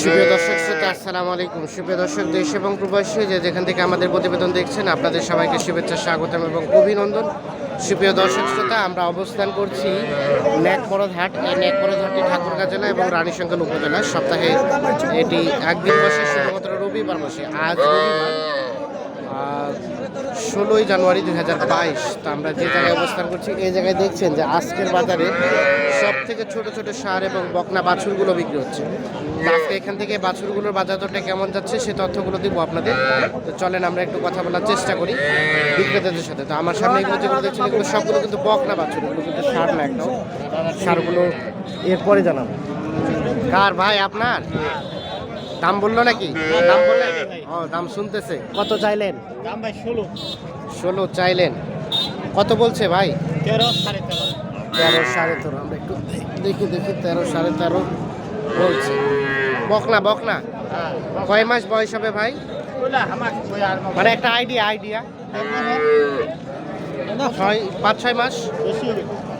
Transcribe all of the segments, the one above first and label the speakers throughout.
Speaker 1: সুপ্রিয় দর্শক শ্রোতা, আসসালামু আলাইকুম। সুপ্রিয় দর্শক, দেশ এবং প্রবাসী যে যেখান থেকে আমাদের প্রতিবেদন দেখছেন, আপনাদের সবাইকে শুভেচ্ছা, স্বাগতম এবং অভিনন্দন। সুপ্রিয় দর্শক শ্রোতা, আমরা অবস্থান করছি ন্যাকমরদ হাট। এই ন্যাকমরদ হাটটি ঠাকুরগাঁ জেলা এবং রানীশঙ্কর উপজেলা সপ্তাহে এটি একদিন বসে, শুধুমাত্র রবিবার বসে। আজ ষোলোই জানুয়ারি দুই হাজার বাইশ। তো আমরা যে জায়গায় অবস্থান করছি, এই জায়গায় দেখছেন যে আজকের বাজারে সব থেকে ছোট ছোট সার এবং বকনা বাছুরগুলো বিক্রি হচ্ছে। আজকে এখান থেকে বাছুরগুলোর বাজার দরটা কেমন যাচ্ছে সে তথ্যগুলো দিব আপনাদের। তো চলেন আমরা একটু কথা বলার চেষ্টা করি বিক্রেতাদের সাথে। তো আমার সামনে এগুলো যেগুলো দেখছেন, এগুলো সবগুলো কিন্তু বকনা বাছুর, এগুলো কিন্তু সার না একদম। সারগুলো এরপরে জানাব। কার ভাই, আপনার? দাম বলল নাকি? দাম ও দাম শুনতেছে। কত চাইলেন?
Speaker 2: দাম ভাই ষোলো।
Speaker 1: ষোলো চাইলেন। কত বলছে ভাই?
Speaker 2: তেরো সাড়ে তেরো।
Speaker 1: তেরো সাড়ে তেরো। আমরা একটু দেখি দেখি তেরো সাড়ে তেরো বলছে। বকনা বকনা?
Speaker 2: হ্যাঁ
Speaker 1: কয় মাস বয়স হবে ভাই? মানে একটা আইডিয়া আইডিয়া। ছয় পাঁচ ছয় মাস?
Speaker 2: বেশি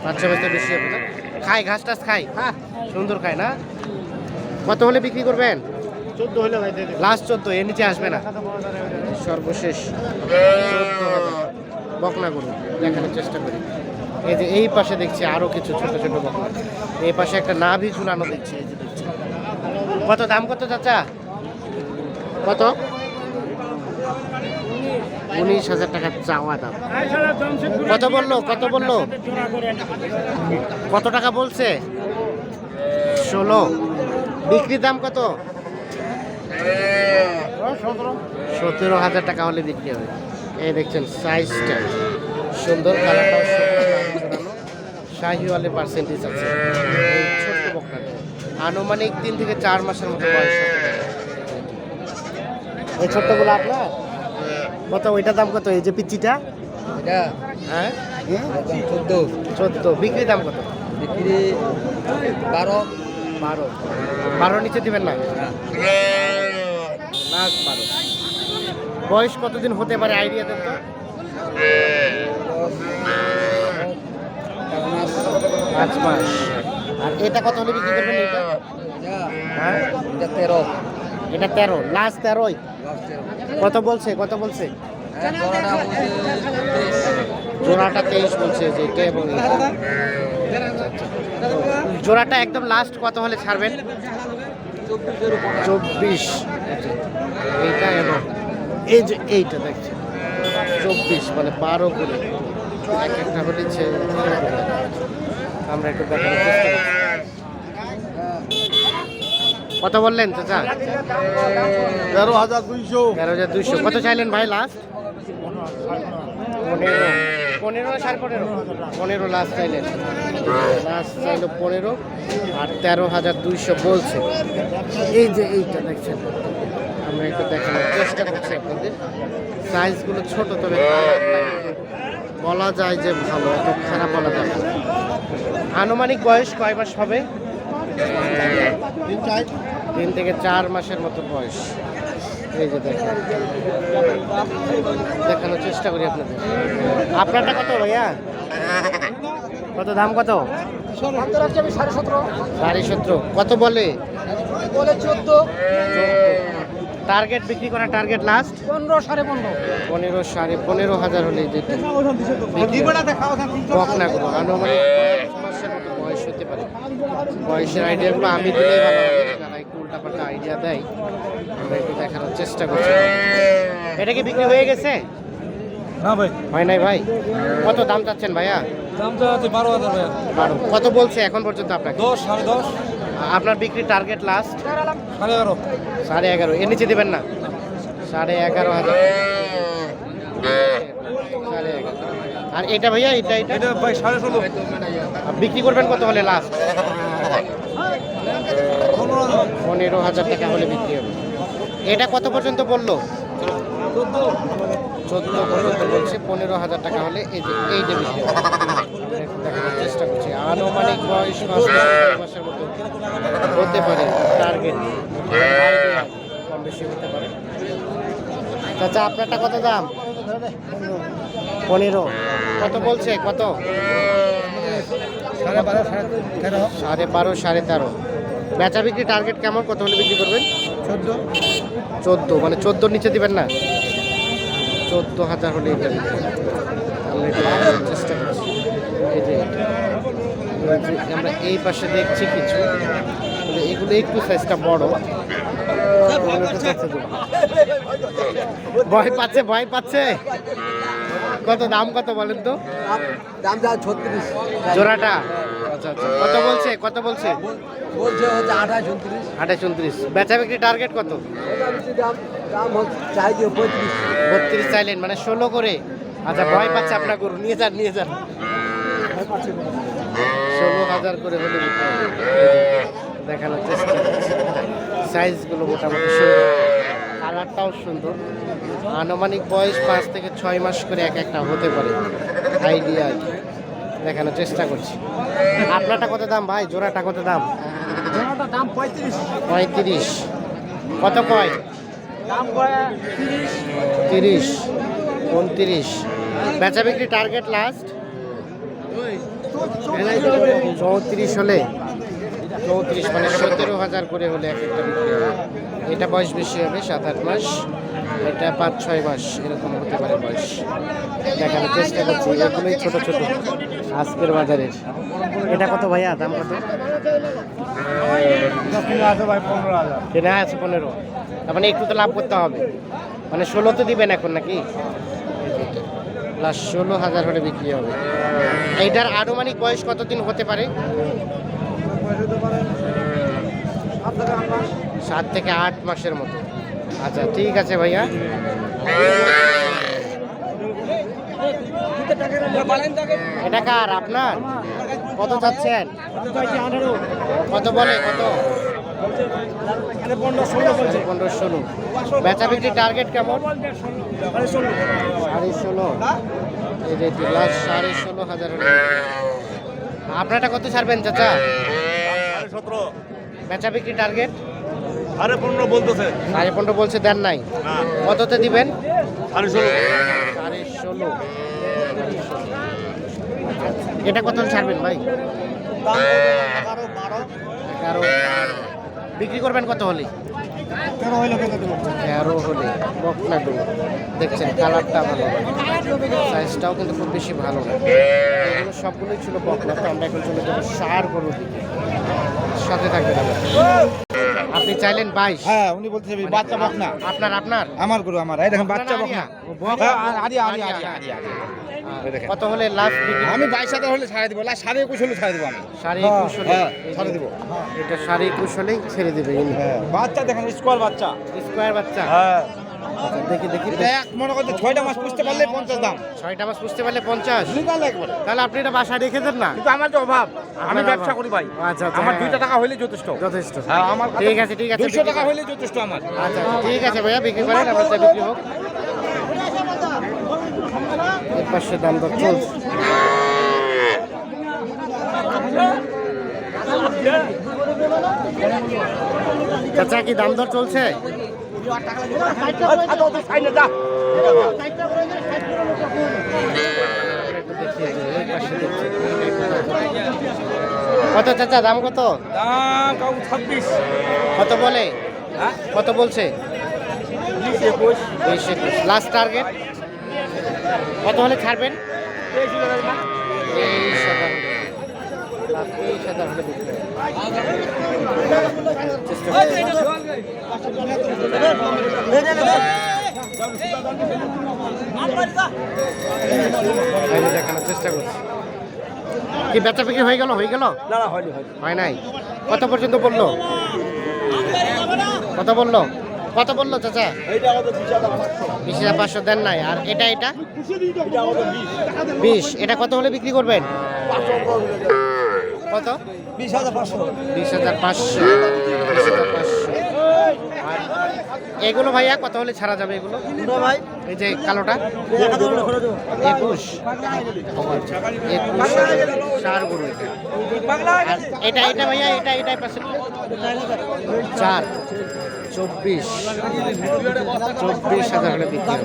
Speaker 1: পাঁচ ছয় মাস তো বেশি হবে না। খায় ঘাস টাস খায়
Speaker 2: হ্যাঁ।
Speaker 1: সুন্দর খায় না? কত হলে বিক্রি করবেন? লাস্ট চোদ্দ, এর নিচে আসবে না। সর্বশেষ বকনা গরু, দেখানোর চেষ্টা করি। এই যে এই পাশে দেখছি আরও কিছু ছোট ছোট বকনা। এই পাশে একটা নাভি ঝুলানো দেখছি, এই যে দেখছি। কত দাম কত চাচা? কত? উনিশ হাজার টাকা চাওয়া দাম। কত বলল? কত বলল? কত টাকা বলছে? ষোলো। বিক্রির দাম কত? সতেরো হাজার টাকা হলে বিক্রি হবে। এই দেখছেন সাইজটা সুন্দর কালারটাও শাহিওয়ালের পার্সেন্টেজ আছে। ছোট্ট আনুমানিক তিন থেকে চার মাসের মতো বয়স। এই ছোট্টগুলো আপনার? কত ওইটার দাম কত? এই যে পিচিটা হ্যাঁ?
Speaker 3: চোদ্দ।
Speaker 1: চোদ্দ। বিক্রি দাম কত?
Speaker 3: বিক্রি বারো।
Speaker 1: বারো। বারো নিচে দিবেন না? লাস্ট বারো। বয়স কতদিন হতে পারে আইডিয়া দেন তো? পাঁচ মাস। আর এটা কত হলে বিক্রি করবেন এটা? হ্যাঁ?
Speaker 3: এটা তেরো।
Speaker 1: এটা তেরো লাস্ট তেরোই? কত বলছে? কত বলছে?
Speaker 3: হ্যাঁ জোড়াটা
Speaker 1: তেইশ। বলছে যে এটা এবং। জোড়াটা একদম লাস্ট কত হলে ছাড়বেন? চব্বিশ। এইটা এবং এই যে এইটা দেখছেন। চব্বিশ মানে বারো করে। এক একটা হচ্ছে আমরা একটু দেখানোর চেষ্টা কত বললেন চাচা?
Speaker 3: তেরো হাজার দুইশো।
Speaker 1: তেরো হাজার দুইশো। কত চাইলেন ভাই লাস্ট পনেরো। পনেরো সাড়ে পনেরো? পনেরো। লাস্ট চাইলেন লাস্ট চাইলো পনেরো আর তেরো হাজার দুইশো বলছে। এই যে এইটা দেখছেন। আমরা একটু দেখানোর চেষ্টা করছি আপনাদের। সাইজগুলো ছোট তবে বলা যায় যে ভালো অত খারাপ বলা যাবে না। আনুমানিক বয়স কয় মাস হবে? তিন থেকে চার মাসের মতো বয়স। এই যে দেখেন। দেখানোর চেষ্টা করি আপনাদের। আপনারটা কত ভাইয়া? কত দাম কত?
Speaker 2: সাড়ে সতেরো।
Speaker 1: কত বলে?
Speaker 2: বলে চোদ্দ
Speaker 1: টার্গেট বিক্রি করা টার্গেট লাস্ট
Speaker 2: পনেরো সাড়ে পনেরো
Speaker 1: পনেরো সাড়ে পনেরো হাজার হলে বকনা করব আনুমানিক বয়স হতে পারে। বয়সের আইডিয়াগুলো আমি দিলেই ভালো উল্টাপাল্টা আইডিয়া দেয় আমরা একটু দেখানোর চেষ্টা করছি। এটা কি বিক্রি হয়ে গেছে?
Speaker 3: না ভাই।
Speaker 1: হয় নাই ভাই? কত দাম চাচ্ছেন ভাইয়া?
Speaker 3: দাম তো আছে বারো হাজার ভাই
Speaker 1: বারো। কত বলছে এখন পর্যন্ত আপনাকে?
Speaker 3: দশ সাড়ে দশ।
Speaker 1: আপনার বিক্রি টার্গেট লাস্ট
Speaker 3: সাড়ে এগারো।
Speaker 1: সাড়ে এগারো। এর নিচে দেবেন না? সাড়ে এগারো হাজার। সাড়ে এগারো। আর এটা ভাইয়া এটা এটা?
Speaker 3: এটা ভাই সাড়ে ষোলো।
Speaker 1: বিক্রি করবেন কত হলে লাস্ট
Speaker 3: পনেরো
Speaker 1: পনেরো হাজার টাকা হলে বিক্রি হবে। এটা কত পর্যন্ত বলল?
Speaker 3: চোদ্দ
Speaker 1: পর্যন্ত বলছে, পনেরো হাজার টাকা হলে এই যে এই যে বিক্রি দেখানোর চেষ্টা করছি। আনুমানিক বয়স ছয় মাসের হতে পারে টার্গেট কম বেশি হতে পারে। চাচা, আপনারটা কত দাম? পনেরো। কত বলছে? কত?
Speaker 3: সাড়ে বারো, সাড়ে তেরো।
Speaker 1: সাড়ে বারো, সাড়ে তেরো। বেচা বিক্রি টার্গেট কেমন? কত হলে বিক্রি করবেন?
Speaker 2: চোদ্দ।
Speaker 1: চোদ্দ মানে চোদ্দোর নিচে দিবেন না? চোদ্দ হাজার হলে এটা বিক্রি আমরা এটা চেষ্টা করছি। এই যে আমরা এই পাশে দেখছি কিছু এগুলো একটু সাইজটা বড় এগুলো একটু চাচ্ছে দেবো। ভয় পাচ্ছে ভয় পাচ্ছে। কত দাম কত বলেন তো?
Speaker 2: দাম যা ছত্রিশ।
Speaker 1: জোড়াটা? আচ্ছা আচ্ছা কত বলছে কত বলছে?
Speaker 2: বলছে হচ্ছে আঠাশ উনত্রিশ।
Speaker 1: আঠাশ উনত্রিশ। বেচা বিক্রি টার্গেট কত?
Speaker 2: দাম দাম হচ্ছে চাই যে
Speaker 1: বত্রিশ চাইলেন মানে ষোলো করে। আচ্ছা ভয় পাচ্ছে আপনার গরু। নিয়ে যান নিয়ে যান। ষোলো হাজার করে হলে। দেখানোর চেষ্টা করছি। সাইজগুলো মোটামুটি সুন্দর। কালারটাও সুন্দর। আনুমানিক বয়স পাঁচ থেকে ছয় মাস করে এক একটা হতে পারে। আইডিয়া আর কি। দেখানোর চেষ্টা করছি। আপনারটা কত দাম ভাই? জোড়াটা কত দাম?
Speaker 2: দাম পঁয়ত্রিশ।
Speaker 1: পঁয়ত্রিশ। কত কয়?
Speaker 2: তিরিশ।
Speaker 1: তিরিশ। উনত্রিশ। বেচা বিক্রি টার্গেট লাস্ট? চৌত্রিশ হলে। চৌত্রিশ মানে সতেরো হাজার করে হলে এক একটা বিক্রি হবে। এটা বয়স বেশি হবে, সাত আট মাস। এটা পাঁচ ছয় মাস, এরকম হতে পারে বয়স। দেখানোর চেষ্টা করছি এগুলোই ছোট ছোট আজকের বাজারের। এটা কত ভাইয়া, দাম কত?
Speaker 2: কেনা আছে পনেরো।
Speaker 1: তার মানে একটু তো লাভ করতে হবে। মানে ষোলো তো দিবেন এখন নাকি? প্লাস ষোলো হাজার হলে বিক্রি হবে। এইটার আনুমানিক বয়স কতদিন হতে পারে? সাত থেকে আট মাসের মতো। আচ্ছা ঠিক আছে ভাইয়া। এটা কার, আপনার? কত চাচ্ছেন? কত বলে, কত?
Speaker 2: পনেরো
Speaker 1: বেচা টার্গেট কেমন? সাড়ে ষোলো। সাড়ে ষোলো হাজার আপনারটা কত ছাড়বেন, চাচা?
Speaker 3: সতেরো।
Speaker 1: বেচা বিক্রি টার্গেট
Speaker 3: সাড়ে পনেরো বলতেছে।
Speaker 1: সাড়ে পনেরো বলছে দেন নাই। কততে দিবেন?
Speaker 3: সাড়ে ষোলো।
Speaker 1: সাড়ে ষোলো। এটা কত ছাড়বেন ভাই?
Speaker 2: এগারো।
Speaker 1: বিক্রি করবেন কত হলে?
Speaker 2: তেরো হইলে
Speaker 1: তেরো হলে। বকনা গরু দেখছেন কালারটা ভালো। সাইজটাও কিন্তু খুব বেশি ভালো না। সবগুলোই ছিল বকনা তো আমরা এখন চলে যাব সার গরু দিকে। সাথে থাকবেন আপনি চাইলেন বাইশ।
Speaker 2: হ্যাঁ উনি বলতেছে বাচ্চা বক না।
Speaker 1: আপনার আপনার?
Speaker 2: আমার গরু আমার। এই দেখেন বাচ্চা বক না।
Speaker 1: ও, বক?
Speaker 2: হ্যাঁ, আদি আদি আদি আদি আদি
Speaker 1: আহ,
Speaker 2: এই দেখেন।
Speaker 1: কত হলে লাস্ট
Speaker 2: আমি বাইশ হাজার হলে ছাড়ে দিব লাস্ট সাড়ে একুশ হলে ছাড়ে দিব আমি।
Speaker 1: সাড়ে
Speaker 2: হ্যাঁ,
Speaker 1: একুশ হলে।
Speaker 2: হ্যাঁ, ছাড়ে দিব।
Speaker 1: এটা সাড়ে একুশ হলেই ছেড়ে দেবে।
Speaker 2: হ্যাঁ বাচ্চা দেখেন স্কোয়ার বাচ্চা।
Speaker 1: স্কোয়ার বাচ্চা?
Speaker 2: হ্যাঁ।
Speaker 1: দেখি দেখি
Speaker 2: এক মনে করতে ছয়টা মাস পুষতে পারলে পঞ্চাশ দাম।
Speaker 1: ছয়টা মাস বুঝতে পারলে পঞ্চাশ। তাহলে আপনি এটা বাসায় রেখে দেন না?
Speaker 2: কিন্তু আমার তো অভাব আমি ব্যবসা করি ভাই।
Speaker 1: আচ্ছা, আচ্ছা,
Speaker 2: আমার
Speaker 1: হ্যাঁ।
Speaker 2: দুইটা টাকা হইলে যথেষ্ট।
Speaker 1: যথেষ্ট।
Speaker 2: হ্যাঁ, আমার
Speaker 1: ঠিক আছে ঠিক আছে
Speaker 2: দুশো টাকা
Speaker 1: করেন।
Speaker 2: যথেষ্ট আমার।
Speaker 1: আচ্ছা ঠিক আছে ভাইয়া বিক্রি করেন বিক্রি হোক পাশে দাম দর চলছে। চাচা কি দাম দর চলছে? কত চাচা দাম কত?
Speaker 2: দাম ছাব্বিশ।
Speaker 1: কত বলে?
Speaker 2: হ্যাঁ?
Speaker 1: কত বলছে? লাস্ট টার্গেট কত হলে ছাড়বেন? তেইশ হাজার হলে বিক্রি চেষ্টা করছি। দেখানোর চেষ্টা করছি কি বেচা বিক্রি হয়ে গেল? হয়ে গেল?
Speaker 2: না না হয়নি
Speaker 1: হয় নাই। কত পর্যন্ত বলল? কত বলল? কত বলল চাচা?
Speaker 2: বিশ হাজার
Speaker 1: পাঁচশো। দেন নাই। আর এটা এটা?
Speaker 2: বিশ।
Speaker 1: এটা কত হলে বিক্রি করবেন? কত?
Speaker 2: বিশ হাজার পাঁচশো।
Speaker 1: বিশ হাজার পাঁচশো। এগুলো ভাইয়া কত হলে ছাড়া যাবে এগুলো?
Speaker 2: ভাই।
Speaker 1: এই যে কালোটা? একুশ। চার গরু এটা। এটা এটা ভাইয়া এটা এটাই পাশে। চার। চব্বিশ। চব্বিশ হাজার হলে বিক্রি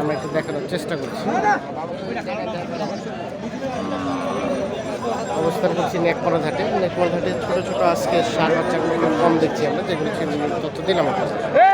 Speaker 1: আমরা একটু দেখানোর চেষ্টা করছি। অবস্থান করছি নেকপরা ঘাটে নেকপরা ঘাটে ছোটো ছোটো আজকে সার বাচ্চাগুলো কম দেখছি আমরা, যেগুলো তথ্য দিলাম আপনার